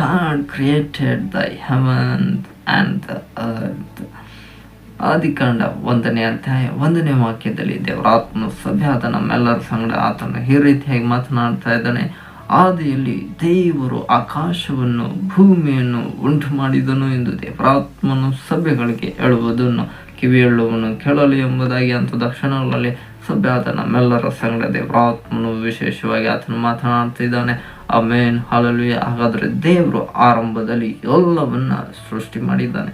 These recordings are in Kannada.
God created the heaven and the earth. ಆದಿಕಾಂಡ ಒಂದನೇ ಅಧ್ಯಾಯ, ಒಂದನೇ ವಾಕ್ಯದಲ್ಲಿ ದೇವರಾತ್ಮನು ಸಭ್ಯಾದ ನಮ್ಮೆಲ್ಲರ ಸಂಗಡ ಆತನು ಈ ರೀತಿಯಾಗಿ ಮಾತನಾಡ್ತಾ ಇದ್ದಾನೆ ಆದಿಯಲ್ಲಿ ದೇವರು ಆಕಾಶವನ್ನು, ಭೂಮಿಯನ್ನು ಉಂಟು ಮಾಡಿದನು ಎಂದು ದೇವರಾತ್ಮನು ಸಭೆಗಳಿಗೆ ಹೇಳುವುದನ್ನು ಕಿವಿಯುಳ್ಳವನು ಕೇಳಲಿ ಎಂಬುದಾಗಿ ಅಂತ ದಕ್ಷಿಣಗಳಲ್ಲಿ ಸಭ್ಯಾದ ನಮ್ಮೆಲ್ಲರ ಸಂಗಡ ದೇವರಾತ್ಮನು ವಿಶೇಷವಾಗಿ ಆತನು ಮಾತನಾಡ್ತಿದ್ದಾನೆ ಆಮೇನ್ ಹಾಲಲ್ಲಿ ಹಾಗಾದರೆ ದೇವರು ಆರಂಭದಲ್ಲಿ ಎಲ್ಲವನ್ನ ಸೃಷ್ಟಿ ಮಾಡಿದ್ದಾನೆ.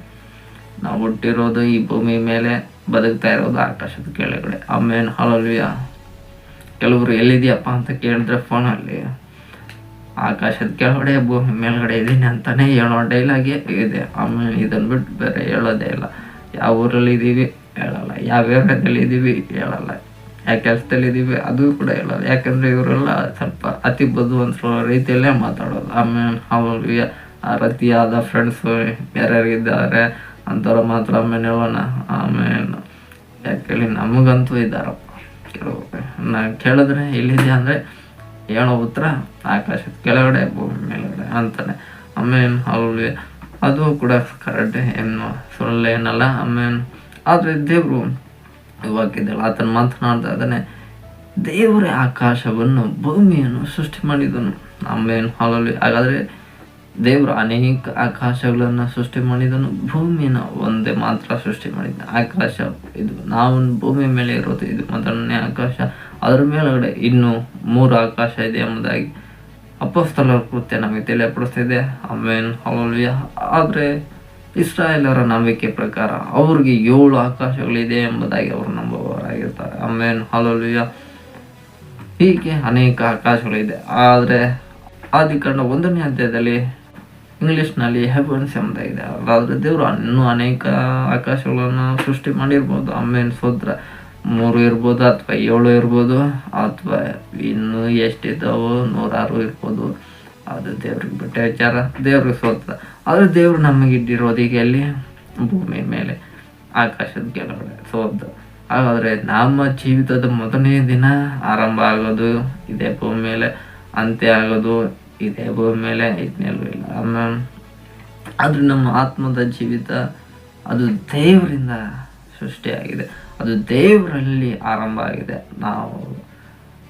ನಾವು ಹುಟ್ಟಿರೋದು ಈ ಭೂಮಿ ಮೇಲೆ, ಬದುಕ್ತಾ ಇರೋದು ಆಕಾಶದ ಕೆಳಗಡೆ. ಆಮೇನ್ ಹಾಲಲ್ವಿಯ ಕೆಲವರು ಎಲ್ಲಿದೆಯಪ್ಪ ಅಂತ ಕೇಳಿದ್ರೆ ಫೋನಲ್ಲಿ, ಆಕಾಶದ ಕೆಳಗಡೆ, ಭೂಮಿ ಮೇಲ್ಗಡೆ ಇದ್ದೀನಿ ಅಂತಾನೆ ಹೇಳೋ ಡೈಲಾಗೆ ಇದೆ. ಆಮೇಲೆ ಇದನ್ನು ಬಿಟ್ಟು ಬೇರೆ ಹೇಳೋದೇ ಇಲ್ಲ. ಯಾವ ಊರಲ್ಲಿ ಇದ್ದೀವಿ ಹೇಳಲ್ಲ. ಯಾವ ಏರಿಯಾದಲ್ಲಿ ಇದ್ದೀವಿ ಹೇಳಲ್ಲ. ಯಾವ ಕೆಲಸದಲ್ಲಿ ಇದ್ದೀವಿ ಅದು ಕೂಡ ಹೇಳಲ್ಲ ಯಾಕಂದ್ರೆ ಇವರೆಲ್ಲ ಸ್ವಲ್ಪ ಅತಿ ಬುದ್ಧಿವಂತರ ರೀತಿಯಲ್ಲೇ ಮಾತಾಡೋದು. ಆಮೇಲೆ ಅವರಿಗೆ ಅತಿಯಾದ ಫ್ರೆಂಡ್ಸು ಯಾರ್ಯಾರಿದ್ದಾರೆ ಅಂಥವ್ರು ಮಾತ್ರ ಆಮೇಲೆ ಹೇಳೋಣ. ಆಮೇಲೆ ಯಾಕೇಳಿ ನಮಗಂತೂ ಇದ್ದಾರಪ್ಪ ಕೆಲವು ನಾ ಕೇಳಿದ್ರೆ ಎಲ್ಲಿದೆ ಅಂದರೆ ಹೇಳೋ ಉತ್ತರ ಆಕಾಶದ ಕೆಳಗಡೆ, ಭೂಮಿ ಮೇಲ್ಗಡೆ ಅಂತಾನೆ. ಆಮೇಲೆ ಅವಳು, ಅದು ಕೂಡ ಕರೆಕ್ಟ್ ಏನು ಸುಳ್ಳೇನಲ್ಲ ಆಮೇಲೆ ಆದರೆ ದೇವರು ವಾಕ್ಯದಲ್ಲಿ ಆತನ ಮಾತನಾಡ್ತಾ ಇದ್ದಾನೆ ದೇವರೇ ಆಕಾಶವನ್ನು, ಭೂಮಿಯನ್ನು ಸೃಷ್ಟಿ ಮಾಡಿದನು. ಆಮೇಲೆ ಹಾಲಲ್ಲಿ ಹಾಗಾದರೆ ದೇವರು ಅನೇಕ ಆಕಾಶಗಳನ್ನು ಸೃಷ್ಟಿ ಮಾಡಿದನು, ಭೂಮಿಯನ್ನು ಒಂದೇ ಮಾತ್ರ ಸೃಷ್ಟಿ ಮಾಡಿದ ಆಕಾಶ ಇದು. ನಾವು ಭೂಮಿ ಮೇಲೆ ಇರೋದು ಇದು ಮೊದಲನೇ ಆಕಾಶ. ಅದರ ಮೇಲುಗಡೆ ಇನ್ನು ಮೂರು ಆಕಾಶ ಇದೆ ಎಂಬುದಾಗಿ ಅಪಸ್ತಲರ ಕೃತ್ಯ ನಮಗೆ ತಿಳಿಯಪಡಿಸ್ತಿದೆ. ಆಮೇಲೆ ಹಾಲಲ್ವಿಯ ಆದರೆ ಇಸ್ರಾಯೇಲರ ನಂಬಿಕೆ ಪ್ರಕಾರ ಅವ್ರಿಗೆ ಏಳು ಆಕಾಶಗಳಿದೆ ಎಂಬುದಾಗಿ ಅವರು ನಂಬುವವರಾಗಿರ್ತಾರೆ. ಅಮ್ಮೇನು ಹಾಲಲ್ವಿಯ ಹೀಗೆ ಅನೇಕ ಆಕಾಶಗಳಿದೆ. ಆದರೆ ಆದಿಕಾಂಡ ಒಂದನೇ ಅಧ್ಯಾಯದಲ್ಲಿ ಇಂಗ್ಲಿಷ್ನಲ್ಲಿ ಹೆವನ್ಸ್ ಎಂಬುದಾಗಿದೆ. ಆದರೆ ದೇವರು ಇನ್ನೂ ಅನೇಕ ಆಕಾಶಗಳನ್ನು ಸೃಷ್ಟಿ ಮಾಡಿರ್ಬೋದು. ಅಮ್ಮೇನು ಸೋದ್ರ ಮೂರು ಇರ್ಬೋದು ಅಥವಾ ಏಳು ಇರ್ಬೋದು. ಅಥವಾ ಇನ್ನೂ ಎಷ್ಟಿದ್ದಾವೋ ನೂರಾರು ಇರ್ಬೋದು. ಅದು ದೇವ್ರಿಗೆ ಬಿಟ್ಟ ವಿಚಾರ. ದೇವ್ರಿಗೆ ಸೋತದ ಆದರೆ ದೇವರು ನಮಗೆ ಇಟ್ಟಿರೋದು ಈಗ ಎಲ್ಲಿ? ಭೂಮಿ ಮೇಲೆ. ಆಕಾಶದ ಕೆಳಗಡೆ ಸೋತ ಹಾಗಾದರೆ ನಮ್ಮ ಜೀವಿತದ ಮೊದಲನೇ ದಿನ ಆರಂಭ ಆಗೋದು ಇದೇ ಭೂಮಿ ಮೇಲೆ, ಅಂತ್ಯ ಆಗೋದು ಇದೇ ಭೂಮಿ ಮೇಲೆ ಇದನ್ನೆಲ್ಲೂ ಇಲ್ಲ. ಆಮೇಲೆ ಆದರೆ ನಮ್ಮ ಆತ್ಮದ ಜೀವಿತ, ಅದು ದೇವರಿಂದ ಸೃಷ್ಟಿಯಾಗಿದೆ. ಅದು ದೇವರಲ್ಲಿ ಆರಂಭ ಆಗಿದೆ ನಾವು.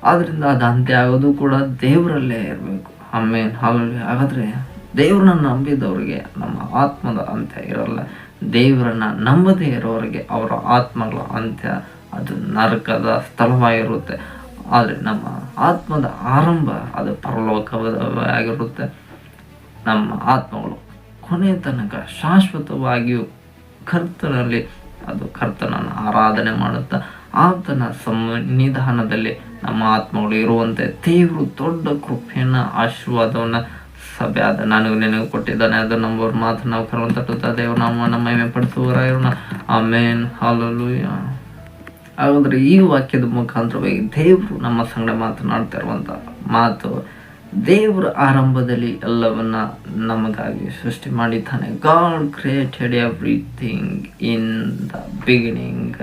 ಆದ್ದರಿಂದ ಅದು ಅಂತ್ಯ ಆಗೋದು ಕೂಡ ದೇವರಲ್ಲೇ ಇರಬೇಕು. ಆಮೇಲೆ ಹಾಗಾಗಿ ಹಾಗಾದರೆ ದೇವ್ರನ್ನ ನಂಬಿದವರಿಗೆ ನಮ್ಮ ಆತ್ಮದ ಅಂತ್ಯ ಇರಲ್ಲ. ದೇವರನ್ನ ನಂಬದೇ ಇರೋರಿಗೆ ಅವರ ಆತ್ಮಗಳ ಅಂತ್ಯ ಅದು ನರಕದ ಸ್ಥಳವಾಗಿರುತ್ತೆ. ಆದರೆ ನಮ್ಮ ಆತ್ಮದ ಆರಂಭ ಅದು ಪರಲೋಕವಾಗಿರುತ್ತೆ ನಮ್ಮ ಆತ್ಮಗಳು ಕೊನೆಯ ತನಕ ಶಾಶ್ವತವಾಗಿಯೂ ಕರ್ತನಲ್ಲಿ ಅದು ಕರ್ತನನ್ನು ಆರಾಧನೆ ಮಾಡುತ್ತಾ ಆತನ ಸನ್ನಿಧಾನದಲ್ಲಿ ನಮ್ಮ ಆತ್ಮಗಳು ಇರುವಂತೆ ದೇವರು ದೊಡ್ಡ ಕೃಪೆಯನ್ನು ಆಶೀರ್ವಾದವನ್ನು ಸಭೆ ಆದ ನನಗೆ ನಿನಗೆ ಕೊಟ್ಟಿದ್ದಾನೆ. ಅದು ನಂಬರ್ ಮಾತು ನಾವು ಕರುವಂತ ತಟ್ಟುತ್ತಾ ದೇವರು ನಮ್ಮ ನಮ್ಮ ಹೆಮ್ಮೆ ಪಡಿಸುವರಾಗಿರೋಣ ಆಮೇನ್. ಹಾಲಲು ಹಾಗಾದ್ರೆ ಈ ವಾಕ್ಯದ ಮುಖಾಂತರವಾಗಿ ದೇವರು ನಮ್ಮ ಸಂಗಡ ಮಾತನಾಡ್ತಾ ಮಾತು ದೇವರ ಆರಂಭದಲ್ಲಿ ಎಲ್ಲವನ್ನ ನಮಗಾಗಿ ಸೃಷ್ಟಿ ಮಾಡಿದ್ದಾನೆ. God created everything in the beginning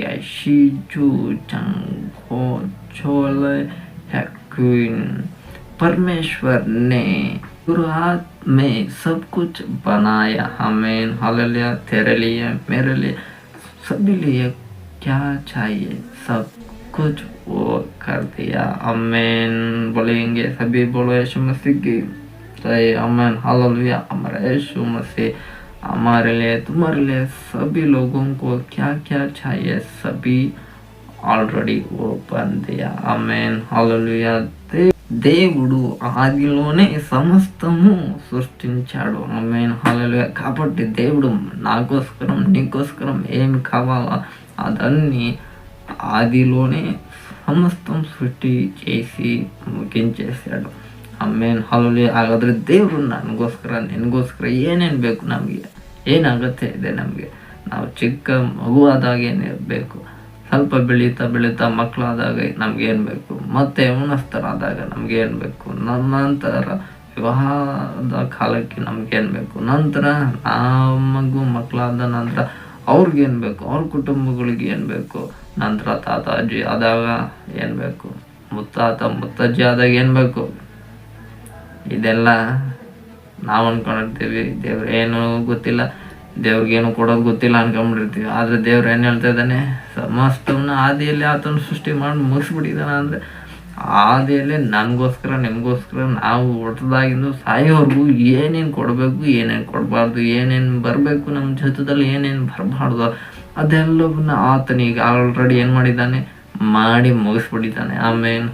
शिजू चंगो छोले क्वीन परमेश्वर ने शुरुआत में सब कुछ बनाया। हमें हालेलुया। तेरे लिए, मेरे लिए, सभी लिए क्या चाहिए? सब कुछ वो कर दिया। अमेन बोलेंगे सभी, बोलो यीशु मसीह की। सही अमेन हालेलुया। हमारा यीशु मसीह। हमारे लिए तुम्हारे लिए सभी लोगों को क्या क्या चाहिए सभी ఆల్రెడీ ఓపెన్ దియా అమెన్ హల్లెలూయా దేవుడు ఆదిలోనే సమస్తము సృష్టించాడు అమెన్ హల్లెలూయా కాబట్టి దేవుడు నాకోస్కరం నీకోస్కరం ఏమి కావాలో అదన్నీ ఆదిలోనే సమస్తం సృష్టి చేసి ముగించేశాడు ಅಮ್ಮೇನ್ ಹಾಲಲ್ಲಿ ಹಾಗಾದ್ರೆ ದೇವರು ನನಗೋಸ್ಕರ, ನಿನಗೋಸ್ಕರ ಏನೇನು ಬೇಕು ನಮಗೆ? ಏನಾಗುತ್ತೆ ಇದೆ ನಮಗೆ? ನಾವು ಚಿಕ್ಕ ಮಗುವಾದಾಗ ಏನಿರಬೇಕು ಸ್ವಲ್ಪ ಬೆಳೀತಾ ಬೆಳೀತಾ ಮಕ್ಕಳಾದಾಗ ನಮ್ಗೇನು ಬೇಕು? ಮತ್ತೆ ಯೌನಸ್ಥರಾದಾಗ ನಮಗೇನು ಬೇಕು? ನಂತರ ವಿವಾಹದ ಕಾಲಕ್ಕೆ ನಮ್ಗೇನು ಬೇಕು? ನಂತರ ನಮಗೂ ಮಕ್ಕಳಾದ ನಂತರ ಅವ್ರಿಗೇನು ಬೇಕು? ಅವ್ರ ಕುಟುಂಬಗಳಿಗೆ ಏನು ಬೇಕು? ನಂತರ ತಾತ, ಅಜ್ಜಿ ಆದಾಗ ಏನು ಬೇಕು? ಮುತ್ತಾತ, ಮುತ್ತಜ್ಜಿ ಆದಾಗ ಏನು ಬೇಕು? ಇದೆಲ್ಲ ನಾವು ಅನ್ಕೊಂಡಿರ್ತೀವಿ. ದೇವ್ರು ಏನು ಗೊತ್ತಿಲ್ಲ ದೇವ್ರಿಗೇನು ಕೊಡೋದು ಗೊತ್ತಿಲ್ಲ ಅನ್ಕೊಂಬಿಟ್ಟಿರ್ತೀವಿ. ಆದರೆ ದೇವ್ರು ಏನು ಹೇಳ್ತಾ ಇದ್ದಾನೆ, ಸಮಸ್ತವನ್ನ ಆದಿಯಲ್ಲಿ ಆತನ ಸೃಷ್ಟಿ ಮಾಡಿ ಮುಗಿಸ್ಬಿಟ್ಟಿದ್ದಾನೆ ಅಂದರೆ ಆದಿಯಲ್ಲಿ ನನಗೋಸ್ಕರ, ನಿಮಗೋಸ್ಕರ ನಾವು ಹೊಟ್ಟದಾಗಿಂದು ಸಾಯೋವರೆಗೂ ಏನೇನು ಕೊಡಬೇಕು, ಏನೇನು ಕೊಡಬಾರ್ದು, ಏನೇನು ಬರಬೇಕು ನಮ್ಮ ಜೊತೆದಲ್ಲಿ ಏನೇನು ಬರಬಾರ್ದು, ಅದೆಲ್ಲವನ್ನ ಆತನೀಗ ಆಲ್ರೆಡಿ ಏನು ಮಾಡಿದ್ದಾನೆ, ಮಾಡಿ ಮುಗಿಸ್ಬಿಟ್ಟಿದ್ದಾನೆ. ಆಮೇಲೆ